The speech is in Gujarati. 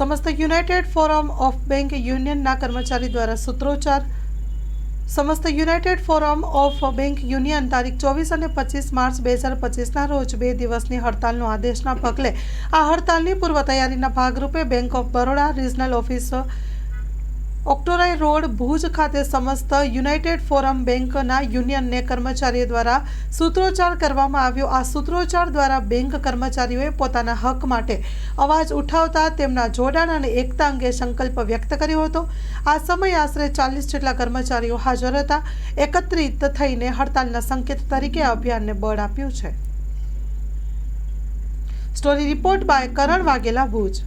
સમસ્ત યુનાઇટેડ ફોરમ ઓફ બેંક યુનિયનના કર્મચારી દ્વારા સૂત્રોચ્ચાર. સમસ્ત united forum of bank union તારીખ ચોવીસ અને પચીસ માર્ચ બે હજાર પચીસના રોજ બે દિવસની હડતાલનો આદેશના પગલે આ હડતાલની પૂર્વ તૈયારીના ભાગરૂપે bank of Baroda regional office octroi road Bhuj ખાતે સમસ્ત યુનાઇટેડ ફોરમ બેંકના યુનિયનને કર્મચારીઓ દ્વારા સૂત્રોચ્ચાર કરવામાં આવ્યો. આ સૂત્રોચ્ચાર દ્વારા બેંક કર્મચારીઓએ પોતાના હક માટે અવાજ ઉઠાવતા તેમના જોડાણ અને એકતા અંગે સંકલ્પ વ્યક્ત કર્યો હતો. આ સમયે આશરે ચાલીસ જેટલા કર્મચારીઓ હાજર હતા. એકત્રિત થઈને હડતાલના સંકેત તરીકે અભિયાનને બળ આપ્યું છે. Story report by Karan Vaghela Bhuj.